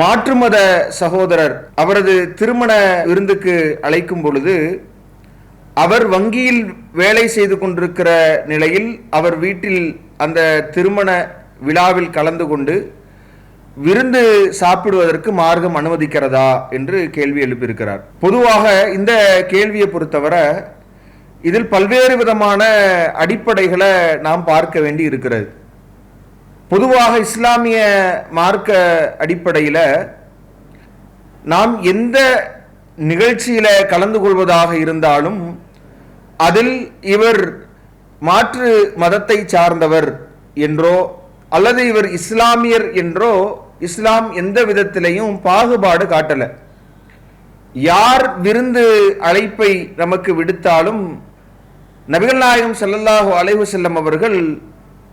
மாற்று மத சகோதரர் அவரது திருமண விருந்துக்கு அழைக்கும் பொழுது அவர் வங்கியில் வேலை செய்து கொண்டிருக்கிற நிலையில் அவர் வீட்டில் அந்த திருமண விழாவில் கலந்து கொண்டு விருந்து சாப்பிடுவதற்கு மார்க்கம் அனுமதிக்கிறதா என்று கேள்வி எழுப்பியிருக்கிறார். பொதுவாக இந்த கேள்வியை பொறுத்தவரை இதில் பல்வேறு விதமான அடிப்படைகளை நாம் பார்க்க வேண்டி இருக்கிறது. பொதுவாக இஸ்லாமிய மார்க்க அடிப்படையில் நாம் எந்த நிகழ்ச்சியில் கலந்து கொள்வதாக இருந்தாலும் அதில் இவர் மாற்று மதத்தை சார்ந்தவர் என்றோ அல்லது இவர் இஸ்லாமியர் என்றோ இஸ்லாம் எந்த விதத்திலையும் பாகுபாடு காட்டலை. யார் விருந்து அழைப்பை நமக்கு விடுத்தாலும் நபிகள் நாயகம் ஸல்லல்லாஹு அலைவு செல்லம் அவர்கள்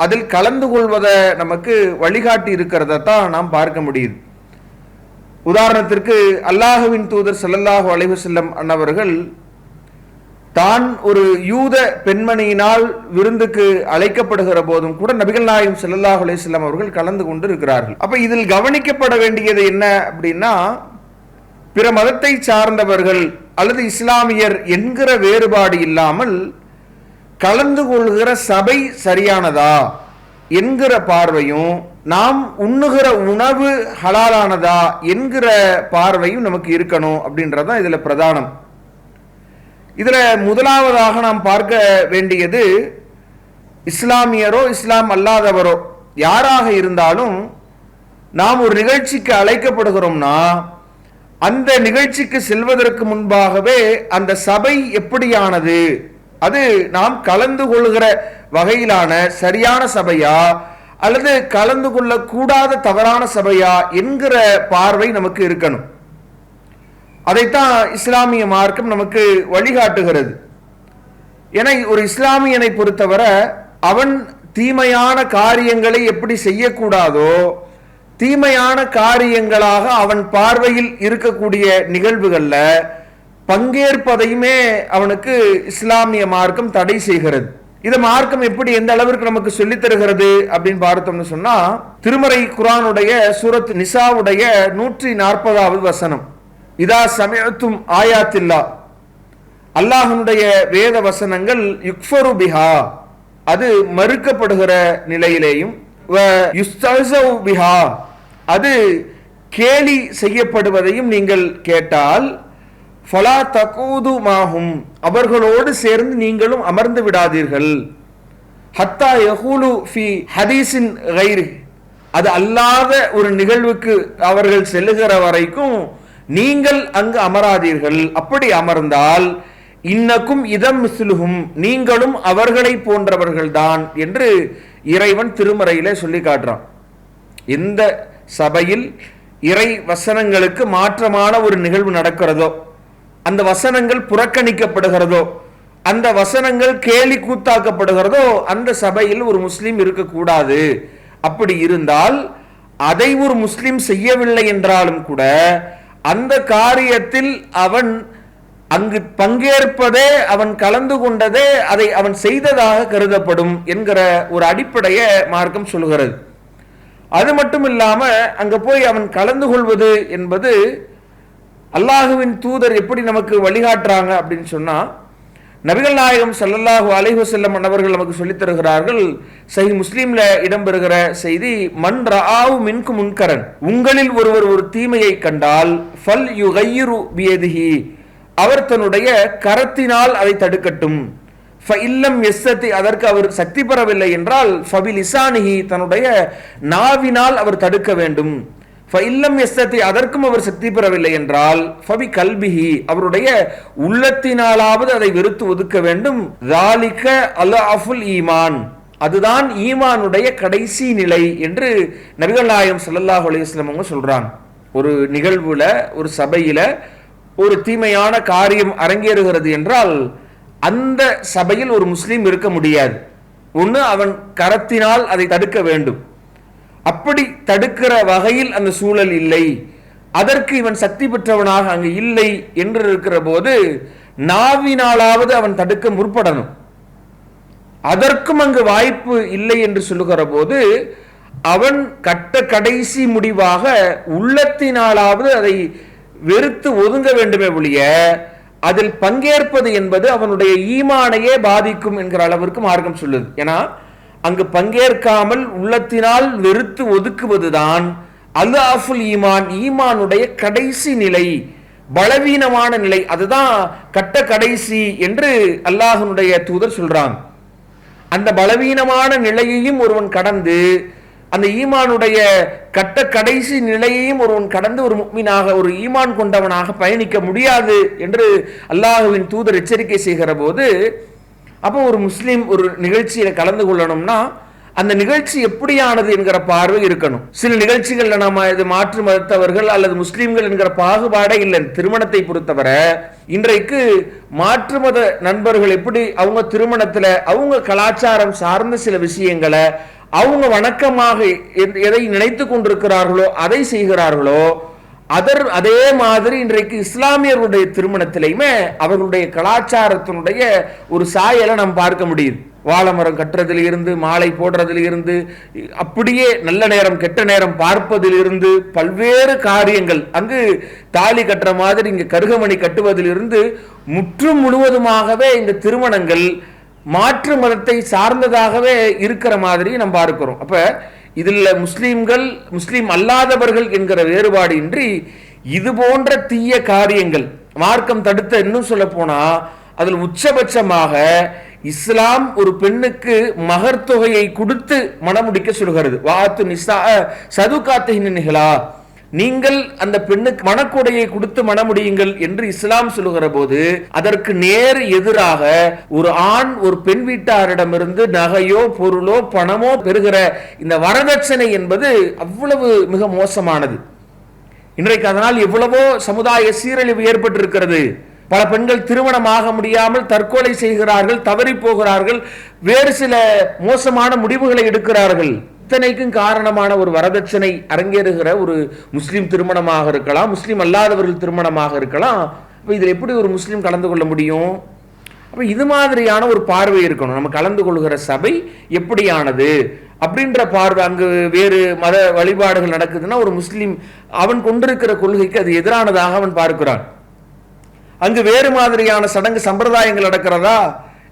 அதில் கலந்து கொள்வதை நமக்கு வழிகாட்டி இருக்கிறத தான் நாம் பார்க்க முடியுது. உதாரணத்திற்கு அல்லாஹுவின் தூதர் செல்லல்லாஹு அலைவு செல்லம் அன்னவர்கள் தான் ஒரு யூத பெண்மணியினால் விருந்துக்கு அழைக்கப்படுகிற போதும் கூட நபிகள் நாயகம் செல்லல்லாஹு அலைஹி அவர்கள் கலந்து கொண்டு இருக்கிறார்கள் அப்ப இதில் கவனிக்கப்பட வேண்டியது என்ன அப்படின்னா பிற மதத்தை சார்ந்தவர்கள் அல்லது இஸ்லாமியர் என்கிற வேறுபாடு இல்லாமல் கலந்து கொள்கிற சபை சரியானதா என்கிற பார்வையும் நாம் உண்ணுகிற உணவு ஹலாலானதா என்கிற பார்வையும் நமக்கு இருக்கணும் அப்படின்றதான் இதில் பிரதானம். இதில் முதலாவதாக நாம் பார்க்க வேண்டியது இஸ்லாமியரோ இஸ்லாம் அல்லாதவரோ யாராக இருந்தாலும் நாம் ஒரு நிகழ்ச்சிக்கு அழைக்கப்படுகிறோம்னா அந்த நிகழ்ச்சிக்கு செல்வதற்கு முன்பாகவே அந்த சபை எப்படியானது? அது நாம் கலந்து கொள்கிற வகையிலான சரியான சபையா அல்லது கலந்து கொள்ளக்கூடாத தவறான சபையா என்கிற பார்வை நமக்கு இருக்கணும். அதைத்தான் இஸ்லாமிய மார்க்கம் நமக்கு வழிகாட்டுகிறது. என ஒரு இஸ்லாமியனை பொறுத்தவரை அவன் தீமையான காரியங்களை எப்படி செய்யக்கூடாதோ தீமையான காரியங்களாக அவன் பார்வையில் இருக்கக்கூடிய நிகழ்வுகளில் பங்கேற்பதையுமே அவனுக்கு இஸ்லாமிய மார்க்கம் தடை செய்கிறது. இதை மார்க்கம் எப்படி எந்த அளவிற்கு நமக்கு சொல்லித் தருகிறது அப்படின்னு பார்த்தோம்னு சொன்னா திருமறை குரானுடைய சூரத் நிசாவுடைய நூற்றி நாற்பதாவது வசனம். இதா சமயத்தும் ஆயாத்தில்லா. அல்லாஹனுடைய வேத வசனங்கள் யுக்ஃபரு பிஹா. அது மறுக்கப்படுகிற நிலையிலேயும் வ பிஹா. அது கேலி செய்யப்படுவதையும் நீங்கள் கேட்டால் ஃபலா தகூது மாகும் அவர்களோடு சேர்ந்து நீங்களும் அமர்ந்து விடாதீர்கள். ஹத்தா யஹூலு ஃபி ஹதீஸின் கைரி. அது அல்லாத ஒரு நிகழ்வுக்கு அவர்கள் செல்லுகிற வரைக்கும் நீங்கள் அங்கு அமராதீர்கள். அப்படி அமர்ந்தால் இன்னக்கும் இதம் மிஸ்லுகும் நீங்களும் அவர்களை போன்றவர்கள்தான் என்று இறைவன் திருமறையில சொல்லி காட்டுறான். எந்த சபையில் இறை வசனங்களுக்கு மாற்றமான ஒரு நிகழ்வு நடக்கிறதோ அந்த வசனங்கள் புறக்கணிக்கப்படுகிறதோ அந்த வசனங்கள் கேலி கூத்தாக்கப்படுகிறதோ அந்த சபையில் ஒரு முஸ்லீம் இருக்கக்கூடாது. அப்படி இருந்தால் அதை ஒரு முஸ்லீம் செய்யவில்லை என்றாலும் கூட அந்த காரியத்தில் அவன் அங்கு பங்கேற்பதே அவன் கலந்து கொண்டதே அதை அவன் செய்ததாக கருதப்படும் என்கிற ஒரு அடிப்படையை மார்க்கம் சொல்கிறது. அது மட்டும் இல்லாமல் அங்கே போய் அவன் கலந்து கொள்வது என்பது அல்லாஹுவின் தூதர் எப்படி நமக்கு வழிகாட்டுறாங்க அப்படின்னு சொன்னால் நபிகள் நாயகம் சல்லல்லாஹு அலைஹு செல்லம் அவர்கள் நமக்கு சொல்லித் தருகிறார்கள் சஹி முஸ்லீம்ல இடம்பெறுகிற செய்தி மன் ராவு மின்கு முன்கரன். உங்களில் ஒருவர் ஒரு தீமையை கண்டால் ஃபல் யுகையுரு பியதிஹி. அவர் தன்னுடைய கரத்தினால் அதை தடுக்கட்டும். இல்லம் எஸ்ஸத்தி அதற்கு அவர் சக்தி பெறவில்லை என்றால் ஃபபில் இசானிஹி தன்னுடைய நாவினால் அவர் தடுக்க வேண்டும். இல்லம் எஸ்ஸத்தி அதற்கும் அவர் சக்தி பெறவில்லை என்றால் ஃபபி கல்பிஹி அவருடைய உள்ளத்தினாலாவது அதை வெறுத்து ஒதுக்க வேண்டும். ராலிக்க அல் அஃபுல் ஈமான் அதுதான் ஈமானுடைய கடைசி நிலை என்று நபிகள் நாயகம் சல்லாஹ் அலைஹி அவங்க சொல்றாங்க. ஒரு நிகழ்வுல ஒரு சபையில ஒரு தீமையான காரியம் அரங்கேறுகிறது என்றால் அந்த சபையில் ஒரு முஸ்லீம் இருக்க முடியாது. ஒன்று அவன் கரத்தினால் அதை தடுக்க வேண்டும். அப்படி தடுக்கிற வகையில் அந்த சூழல் இல்லை. அதற்கு இவன் சக்தி பெற்றவனாக அங்கு இல்லை என்று இருக்கிற போது நாவினாலாவது அவன் தடுக்க முற்படணும். அதற்கும் அங்கு வாய்ப்பு இல்லை என்று சொல்லுகிற போது அவன் கட்ட கடைசி முடிவாக உள்ளத்தினாலாவது அதை வெறுத்து ஒதுங்க வேண்டுமே ஒழிய அதில் பங்கேற்பது என்பது அவனுடைய ஈமானையே பாதிக்கும் என்கிற அளவிற்கு மார்க்கம் சொல்லுது. ஏன்னா அங்கு பங்கேற்காமல் உள்ளத்தினால் வெறுத்து ஒதுக்குவதுதான் அல்லாஃபுல் ஈமான் ஈமானுடைய கடைசி நிலை பலவீனமான நிலை. அதுதான் கட்ட கடைசி என்று அல்லாஹனுடைய தூதர் சொல்றாங்க அந்த பலவீனமான நிலையையும் ஒருவன் கடந்து அந்த ஈமானுடைய கட்ட கடைசி நிலையையும் ஒருவன் கடந்து ஒரு முக்மீனாக ஒரு ஈமான் கொண்டவனாக பயணிக்க முடியாது என்று அல்லாஹுவின் தூதர் எச்சரிக்கை செய்கிற போது அப்போ ஒரு முஸ்லீம் ஒரு நிகழ்ச்சியில் கலந்து கொள்ளணும்னா அந்த நிகழ்ச்சி எப்படியானது என்கிற பார்வை இருக்கணும். சில நிகழ்ச்சிகளில் நாம இது மாற்று மதத்தவர்கள் அல்லது முஸ்லீம்கள் என்கிற பாகுபாடே இல்லை திருமணத்தை பொறுத்தவரை இன்றைக்கு மாற்று மத நண்பர்கள் எப்படி அவங்க திருமணத்தில் அவங்க கலாச்சாரம் சார்ந்த சில விஷயங்களை அவங்க வணக்கமாக எதை நினைத்து கொண்டிருக்கிறார்களோ அதை செய்கிறார்களோ அதர் அதே மாதிரி இன்றைக்கு இஸ்லாமியர்களுடைய திருமணத்திலையுமே அவர்களுடைய கலாச்சாரத்தினுடைய ஒரு சாயலை நாம் பார்க்க முடியுது. வாழைமரம் கட்டுறதிலிருந்து மாலை போடுறதிலிருந்து அப்படியே நல்ல நேரம் கெட்ட நேரம் பார்ப்பதிலிருந்து பல்வேறு காரியங்கள். அங்கு தாலி கட்டுற மாதிரி இங்கே கருகமணி கட்டுவதிலிருந்து முற்றும் முழுவதுமாகவே இந்த திருமணங்கள் மாற்று மதத்தை சார்ந்ததாகவே இருக்கிற மாதிரி நம்ம பார்க்கிறோம். அப்போ இதில் முஸ்லீம்கள் முஸ்லீம் அல்லாதவர்கள் என்கிற வேறுபாடு இன்றி இது போன்ற தீய காரியங்கள் மார்க்கம் தடுத்த இன்னும் சொல்ல போனா அதில் உச்சபட்சமாக இஸ்லாம் ஒரு பெண்ணுக்கு மகர் தொகையை கொடுத்து மணமுடிக்க சொல்கிறது. வாத்து நிசா சதுகாத்திகளா நீங்கள் அந்த பெண்ணுக்கு மணக்குடையை கொடுத்து மணமுடியுங்கள் என்று இஸ்லாம் சொல்லுகிற போது அதற்கு நேர் எதிராக ஒரு ஆண் ஒரு பெண் வீட்டாரிடமிருந்து நகையோ பொருளோ பணமோ பெறுகிற இந்த வரதட்சணை என்பது அவ்வளவு மிக மோசமானது. இன்றைக்கு அதனால் எவ்வளவோ சமுதாய சீரழிவு ஏற்பட்டிருக்கிறது. பல பெண்கள் திருமணமாக முடியாமல் தற்கொலை செய்கிறார்கள் தவறி போகிறார்கள் வேறு சில மோசமான முடிவுகளை எடுக்கிறார்கள். இத்தனைக்கும் காரணமான ஒரு வரதட்சணை அரங்கேறுகிற ஒரு முஸ்லீம் திருமணமாக இருக்கலாம் முஸ்லீம் அல்லாதவர்கள் திருமணமாக இருக்கலாம். இப்போ இதில் எப்படி ஒரு முஸ்லீம் கலந்து கொள்ள முடியும்? அப்போ இது மாதிரியான ஒரு பார்வை இருக்கணும். நம்ம கலந்து கொள்கிற சபை எப்படியானது? அப்படின்ற பார்வை அங்கு வேறு மத வழிபாடுகள் நடக்குதுன்னா ஒரு முஸ்லீம் அவன் கொண்டிருக்கிற கொள்கைக்கு அது எதிரானதாக அவன் பார்க்கிறான். அங்கு வேறு மாதிரியான சடங்கு சம்பிரதாயங்கள் நடக்கிறதா?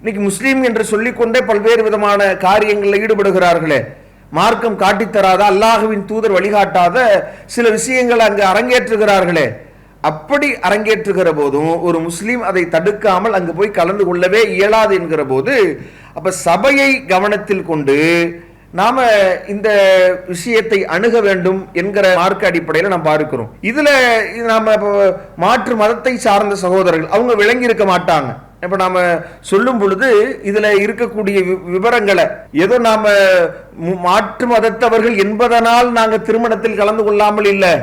இன்னைக்கு முஸ்லீம் என்று சொல்லிக்கொண்டே பல்வேறு விதமான காரியங்களில் ஈடுபடுகிறார்களே. மார்க்கம் காட்டித்தராத அல்லாஹுவின் தூதர் வழிகாட்டாத சில விஷயங்களை அங்கு அரங்கேற்றுகிறார்களே. அப்படி அரங்கேற்றுகிற போதும் ஒரு முஸ்லீம் அதை தடுக்காமல் அங்கு போய் கலந்து கொள்ளவே இயலாது என்கிற போது அப்ப சபையை கவனத்தில் கொண்டு நாம இந்த விஷயத்தை அணுக வேண்டும் என்கிற மார்க்க அடிப்படையில் நாம் பார்க்கிறோம். இதுல இது நாம இப்போ மாற்று மதத்தை சார்ந்த சகோதரர்கள் அவங்க விளங்கி இருக்க மாட்டாங்க. இப்ப நாம சொல்லும் பொழுது இதுல இருக்கக்கூடிய வி- விவரங்களை ஏதோ நாம மாற்று மதத்தவர்கள் என்பதனால் நாங்கள் திருமணத்தில் கலந்து கொள்ளாமல் இல்லை.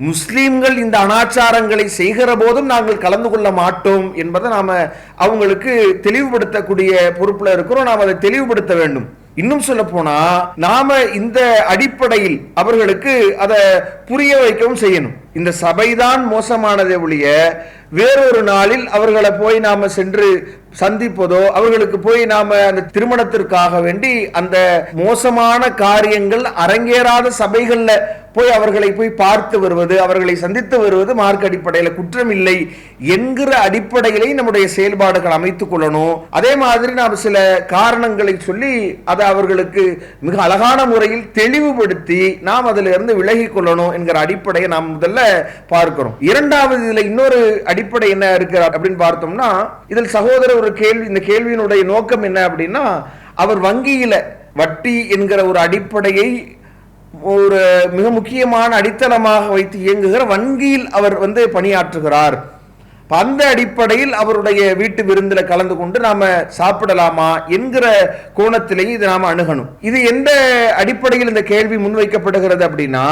முஸ்லீம்கள் இந்த அனாச்சாரங்களை செய்கிற போதும் நாங்கள் கலந்து கொள்ள மாட்டோம் என்பதை நாம அவங்களுக்கு தெளிவுபடுத்தக்கூடிய பொறுப்புல இருக்கிறோம். நாம் அதை தெளிவுபடுத்த வேண்டும். இன்னும் சொல்ல போனா நாம இந்த அடிப்படையில் அவர்களுக்கு அதை புரிய வைக்கவும் செய்யணும். இந்த சபைதான் மோசமானதே ஒழிய வேறொரு நாளில் அவர்களை போய் நாம சென்று சந்திப்பதோ அவர்களுக்கு போய் நாம அந்த திருமணத்திற்காக வேண்டி அந்த மோசமான காரியங்கள் அரங்கேறாத சபைகள்ல போய் அவர்களை போய் பார்த்து வருவது அவர்களை சந்தித்து வருவது மார்க் அடிப்படையில் குற்றம் இல்லை என்கிற அடிப்படையிலே நம்முடைய செயல்பாடுகள் அமைத்துக் கொள்ளணும். அதே மாதிரி நாம் சில காரணங்களை சொல்லி அதை அவர்களுக்கு மிக அழகான முறையில் தெளிவுபடுத்தி நாம் அதிலிருந்து விலகி கொள்ளணும் என்கிற அடிப்படையை நாம் முதல்ல பார்க்கிறோம். இரண்டாவது இதுல இன்னொரு அடிப்படை என்ன இருக்கு அப்படின்னு பார்த்தோம்னா இதில் சகோதரர் ஒரு கேள்வி இந்த கேள்வியினுடைய நோக்கம் என்ன அப்படின்னா அவர் வங்கியில வட்டி என்கிற ஒரு அடிப்படையை ஒரு மிக முக்கியமான அடித்தளமாக வைத்து இயங்குகிற வங்கியில் அவர் வந்து பணியாற்றுகிறார். அந்த அடிப்படையில் அவருடைய வீட்டு விருந்தில் கலந்து கொண்டு நாம சாப்பிடலாமா என்கிற கோணத்திலேயே இதை நாம அணுகணும். இது எந்த அடிப்படையில் இந்த கேள்வி முன்வைக்கப்படுகிறது அப்படின்னா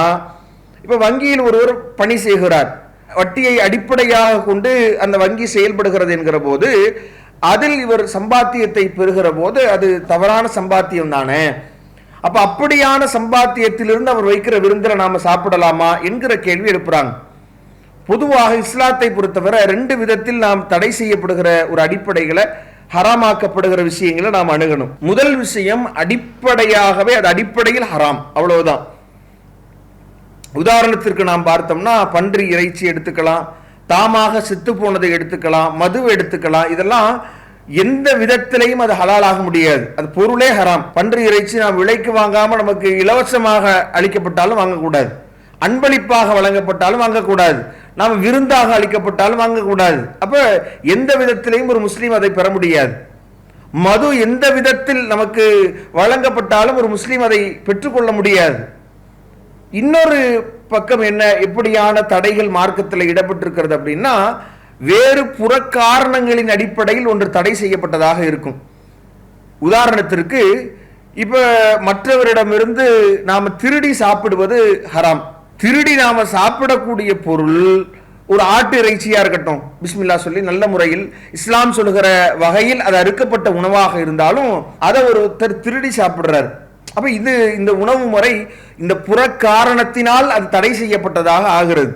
இப்போ வங்கியில் ஒருவர் பணி செய்கிறார். வட்டியை அடிப்படையாக கொண்டு அந்த வங்கி செயல்படுகிறது என்கிற போது அதில் இவர் சம்பாத்தியத்தை பெறுகிற போது அது தவறான சம்பாத்தியம் தானே. அப்ப அப்படியான சம்பாத்தியத்திலிருந்து அவர் வைக்கிற விருந்தில நாம சாப்பிடலாமா என்கிற கேள்வி எழுப்புறாங்க. பொதுவாக இஸ்லாத்தை பொறுத்தவரை ரெண்டு விதத்தில் நாம் தடை செய்யப்படுகிற ஒரு அடிப்படைகளை ஹராமாக்கப்படுகிற விஷயங்களை நாம் அணுகணும். முதல் விஷயம் அடிப்படையாகவே அது அடிப்படையில் ஹராம். அவ்வளவுதான். உதாரணத்திற்கு நாம் பார்த்தோம்னா பன்றி இறைச்சி எடுத்துக்கலாம் தாமாக செத்து போனதை எடுத்துக்கலாம் மது எடுத்துக்கலாம். இதெல்லாம் எந்த விதத்திலையும் அது ஹலாலாக முடியாது. அது பொருளே ஹராம். பன்றி இறைச்சி நாம் விலைக்கு வாங்காமல் நமக்கு இலவசமாக அளிக்கப்பட்டாலும் வாங்கக்கூடாது. அன்பளிப்பாக வழங்கப்பட்டாலும் வாங்கக்கூடாது. நாம் விருந்தாக அளிக்கப்பட்டாலும் வாங்கக்கூடாது. அப்போ எந்த விதத்திலையும் ஒரு முஸ்லீம் அதை பெற முடியாது. மது எந்த விதத்தில் நமக்கு வழங்கப்பட்டாலும் ஒரு முஸ்லீம் அதை பெற்றுக்கொள்ள முடியாது. இன்னொரு பக்கம் என்ன? எப்படியான தடைகள் மார்க்கத்தில் இடப்பட்டிருக்கிறது அப்படின்னா வேறு புற காரணங்களின் அடிப்படையில் ஒன்று தடை செய்யப்பட்டதாக இருக்கும். உதாரணத்திற்கு இப்போ மற்றவரிடமிருந்து நாம் திருடி சாப்பிடுவது ஹராம். திருடி நாம் சாப்பிடக்கூடிய பொருள் ஒரு ஆட்டு இறைச்சியாக இருக்கட்டும் பிஸ்மில்லா சொல்லி நல்ல முறையில் இஸ்லாம் சொல்லுகிற வகையில் அது அறுக்கப்பட்ட உணவாக இருந்தாலும் அதை ஒருத்தர் திருடி சாப்பிட்றாரு. அப்போ இது இந்த உணவு முறை இந்த புற காரணத்தினால் அது தடை செய்யப்பட்டதாக ஆகிறது.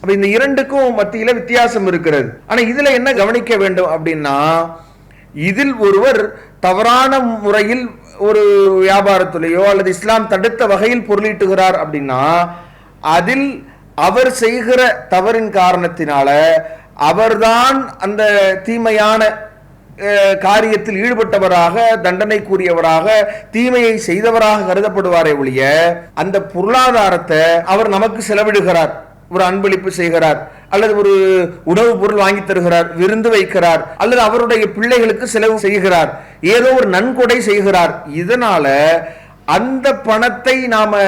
அப்போ இந்த இரண்டுக்கும் மத்தியில் வித்தியாசம் இருக்கிறது. ஆனால் இதில் என்ன கவனிக்க வேண்டும் அப்படின்னா இதில் ஒருவர் தவறான முறையில் ஒரு வியாபாரத்திலேயோ அல்லது இஸ்லாம் தடுத்த வகையில் பொருளீட்டுகிறார் அப்படின்னா அதில் அவர் செய்கிற தவறின் காரணத்தினால அவர்தான் அந்த தீமையான காரியத்தில் ஈடுபட்டவராக தண்டனைக்குரியவராக தீமையை செய்தவராக கருதப்படுவாரே ஒழிய அந்த பொருளாதாரத்தை அவர் நமக்கு செலவிடுகிறார். ஒரு அன்பளிப்பு செய்கிறார். அல்லது ஒரு உணவுப் பொருள் வாங்கி தருகிறார் விருந்து வைக்கிறார் அல்லது அவருடைய பிள்ளைகளுக்கு செலவு செய்கிறார் ஏதோ ஒரு நன்கொடை செய்கிறார். இதனால அந்த பணத்தை நாம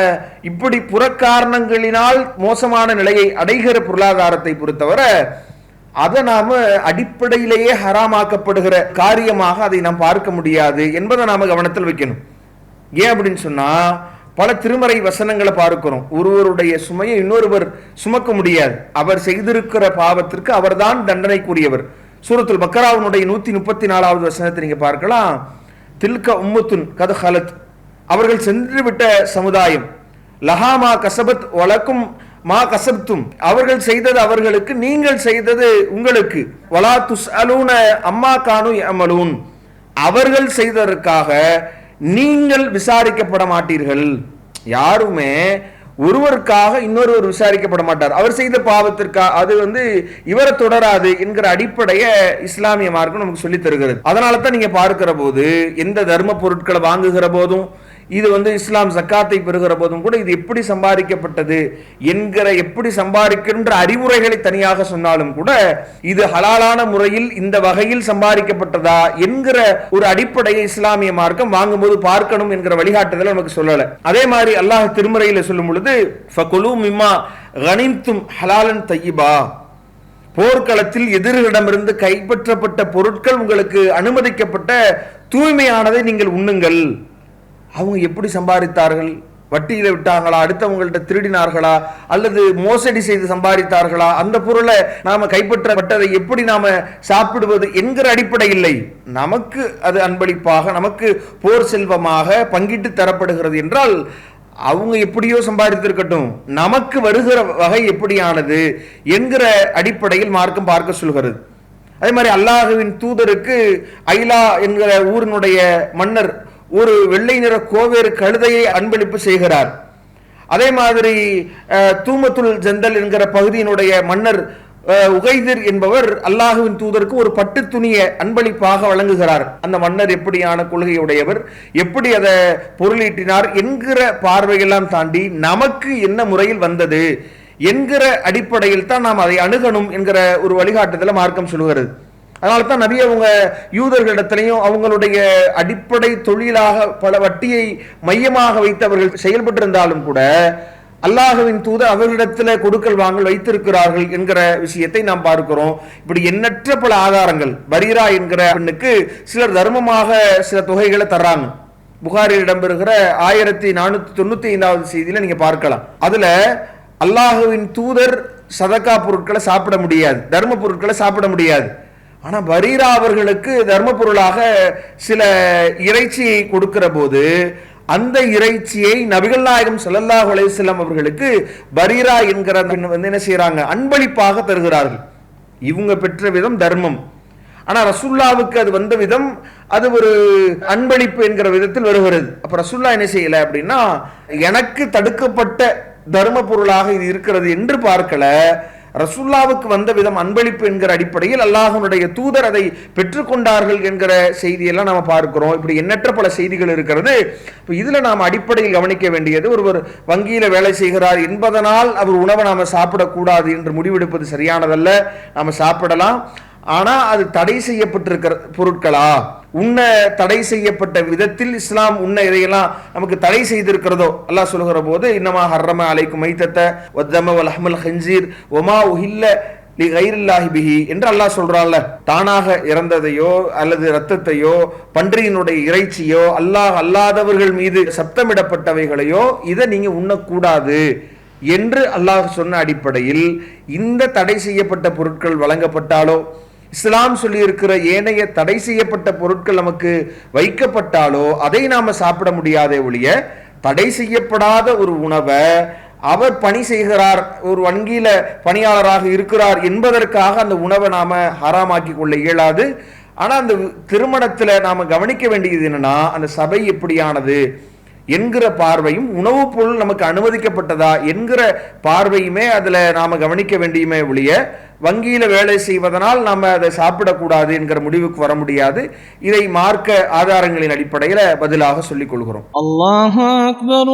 இப்படி புறக்காரணங்களினால் மோசமான நிலையை அடைகிற பொருளாதாரத்தை பொறுத்தவரை அதை நாம அடிப்படையிலேயே ஹராமாக்கப்படுகிற காரியமாக அதை நாம் பார்க்க முடியாது என்பதை நாம கவனத்தில் வைக்கணும். ஏன் அப்படின்னு சொன்னா பல திருமறை வசனங்களை பார்க்கிறோம். ஒருவருடைய சுமையை இன்னொருவர் சுமக்க முடியாது. அவர் செய்திருக்கிற பாவத்திற்கு அவர்தான் தண்டனைக்குரியவர். சூரத்துல் பக்கராவனுடைய நூத்தி முப்பத்தி நாலாவது வசனத்தை நீங்க பார்க்கலாம். தில்க உம்முத்துன் கது ஹலத். அவர்கள் சென்று விட்ட சமுதாயம். லஹாமா கசபத் வழக்கும் மா கசப்தும். அவர்கள் செய்தது அவர்களுக்கு நீங்கள் செய்தது உங்களுக்கு. வலா துஸ் அலூன அம்மா கானு அமலூன் அவர்கள் செய்ததற்காக நீங்கள் விசாரிக்கப்பட மாட்டீர்கள். யாருமே ஒருவருக்காக இன்னொருவர் விசாரிக்கப்பட மாட்டார். அவர் செய்த பாவத்திற்காக அது வந்து இவரை தொடராது என்கிற அடிப்படையை இஸ்லாமிய மார்க்கம் நமக்கு சொல்லித் தருகிறது. அதனால தான் நீங்க பார்க்கிற போது எந்த தர்ம பொருட்களை வாங்குகிற போதும் இது வந்து இஸ்லாம் ஜக்காத்தை பெறுகிற போதும் கூட இது எப்படி சம்பாதிக்கப்பட்டது என்கிற எப்படி சம்பாதிக்கின்ற அறிவுரைகளை தனியாக சொன்னாலும் கூட இது ஹலாலான முறையில் இந்த வகையில் சம்பாதிக்கப்பட்டதா என்கிற ஒரு அடிப்படையை இஸ்லாமிய மார்க்கம் வாங்கும்போது பார்க்கணும் என்கிற வழிகாட்டுதலை நமக்கு சொல்லல. அதே மாதிரி அல்லாஹ் திருமறையில சொல்லும் பொழுது ஃபகுலு மிம்மா கனித்தும் ஹலாலன் தையிபா போர்க்களத்தில் எதிரிடமிருந்து கைப்பற்றப்பட்ட பொருட்கள் உங்களுக்கு அனுமதிக்கப்பட்ட தூய்மையானதை நீங்கள் உண்ணுங்கள். அவங்க எப்படி சம்பாதித்தார்கள்? வட்டியில் விட்டாங்களா? அடுத்தவங்கள்ட்ட திருடினார்களா? அல்லது மோசடி செய்து சம்பாதித்தார்களா? அந்த பொருளை நாம் கைப்பற்றப்பட்டதை எப்படி நாம் சாப்பிடுவது என்கிற அடிப்படை இல்லை நமக்கு அது அன்பளிப்பாக நமக்கு போர் செல்வமாக பங்கிட்டு தரப்படுகிறது என்றால் அவங்க எப்படியோ சம்பாதித்திருக்கட்டும். நமக்கு வருகிற வகை எப்படியானது என்கிற அடிப்படையில் மார்க்கம் பார்க்க சொல்கிறது. அதே மாதிரி அல்லாஹுவின் தூதருக்கு ஐலா என்கிற ஊரினுடைய மன்னர் ஒரு வெள்ளை நிற கோவேறு கழுதையை அன்பளிப்பு செய்கிறார். அதே மாதிரி தூமத்துல் ஜந்தல் என்கிற பகுதியினுடைய மன்னர் உகைதிர் என்பவர் அல்லாஹுவின் தூதருக்கு ஒரு பட்டு துணியை அன்பளிப்பாக வழங்குகிறார். அந்த மன்னர் எப்படியான கொள்கையுடையவர் எப்படி அதை பொருளீட்டினார் என்கிற பார்வையெல்லாம் தாண்டி நமக்கு என்ன முறையில் வந்தது என்கிற அடிப்படையில் தான் நாம் அதை அணுகணும் என்கிற ஒரு வழிகாட்டுதலை மார்க்கம் சொல்கிறது அதனால தான் நிறைய அவங்க யூதர்களிடத்திலையும் அவங்களுடைய அடிப்படை தொழிலாக பல வட்டியை மையமாக வைத்து அவர்கள் செயல்பட்டிருந்தாலும் கூட அல்லாஹுவின் தூதர் அவர்களிடத்தில் கொடுக்கல் வாங்கல் வைத்திருக்கிறார்கள் என்கிற விஷயத்தை நாம் பார்க்கிறோம். இப்படி எண்ணற்ற பல ஆதாரங்கள் பரீரா என்கிற பெண்ணுக்கு சிலர் தர்மமாக சில தொகைகளை தர்றாங்க. புகாரில் இடம்பெறுகிற ஆயிரத்தி நானூற்றி தொண்ணூற்றி ஐந்தாவது செய்தியில் நீங்கள் பார்க்கலாம். அதில் அல்லாஹுவின் தூதர் சதக்கா பொருட்களை சாப்பிட முடியாது தர்ம பொருட்களை சாப்பிட முடியாது. ஆனால் பரீரா அவர்களுக்கு தர்ம பொருளாக சில இறைச்சியை கொடுக்கிற போது அந்த இறைச்சியை நபிகள் நாயகம் ஸல்லல்லாஹு அலைஹி அவர்களுக்கு பரீரா என்கிற பெண் வந்து என்ன செய்கிறாங்க அன்பளிப்பாக தருகிறார்கள். இவங்க பெற்ற விதம் தர்மம். ஆனால் ரசுல்லாவுக்கு அது வந்த விதம் அது ஒரு அன்பளிப்பு என்கிற விதத்தில் வருகிறது. அப்போ ரசுல்லா என்ன செய்யலை அப்படின்னா எனக்கு தடுக்கப்பட்ட தர்ம பொருளாக இது இருக்கிறது என்று பார்க்கல. ரசுல்லாவுக்கு வந்த விதம் அன்பளிப்பு என்கிற அடிப்படையில் அல்லாஹனுடைய தூதர் அதை பெற்றுக்கொண்டார்கள் என்கிற செய்தியெல்லாம் நாம் பார்க்கிறோம். இப்படி எண்ணற்ற பல செய்திகள் இருக்கிறது. இப்போ இதில் நாம் அடிப்படையில் கவனிக்க வேண்டியது ஒருவர் வங்கியில் வேலை செய்கிறார் என்பதனால் அவர் உணவை நாம் சாப்பிடக்கூடாது என்று முடிவெடுப்பது சரியானதல்ல. நாம் சாப்பிடலாம். ஆனா அது தடை செய்யப்பட்டிருக்கிற பொருட்களா? உன்ன தடை செய்யப்பட்ட விதத்தில் இஸ்லாம் உன்னை இதையெல்லாம் நமக்கு தடை செய்திருக்கிறதோ? அல்லாஹ் சொல்லுகிற போது இன்னமா ஹர்ரம அலைக்கு மைத்தத்த ஒத்தம வல் அஹ்மல் ஹன்சீர் ஒமா உஹில்ல லி கைரில்லாஹி பிஹி என்று அல்லாஹ் சொல்றான்ல. தானாக இறந்ததையோ அல்லது இரத்தத்தையோ பன்றியினுடைய இறைச்சியோ அல்லாஹ் அல்லாதவர்கள் மீது சப்தமிடப்பட்டவைகளையோ இதை நீங்க உண்ணக்கூடாது என்று அல்லாஹ் சொன்ன அடிப்படையில் இந்த தடை செய்யப்பட்ட பொருட்கள் வழங்கப்பட்டாலோ? இஸ்லாம் சொல்லியிருக்கிற ஏனைய தடை செய்யப்பட்ட பொருட்கள் நமக்கு வைக்கப்பட்டாலோ அதை நாம் சாப்பிட முடியாதே ஒழிய தடை செய்யப்படாத ஒரு உணவை அவர் பணி செய்கிறார் ஒரு வங்கியில பணியாளராக இருக்கிறார் என்பதற்காக அந்த உணவை நாம ஹராமாக்கி கொள்ள இயலாது. ஆனால் அந்த திருமணத்தில் நாம் கவனிக்க வேண்டியது என்னன்னா அந்த சபை எப்படியானது? என்கிற பார்வையும் உணவுப் பொருள் நமக்கு அனுமதிக்கப்பட்டதா என்கிற பார்வையுமே அதில் நாம் கவனிக்க வேண்டியுமே ஒழிய வங்கியில் வேலை செய்வதனால் நாம் அதை சாப்பிடக்கூடாது என்கிற முடிவுக்கு வர முடியாது. இதை மார்க்க ஆதாரங்களின் அடிப்படையில் பதிலாக சொல்லிக் கொள்கிறோம். அல்லாஹ் அக்பர்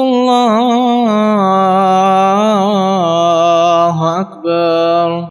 அக்பர்.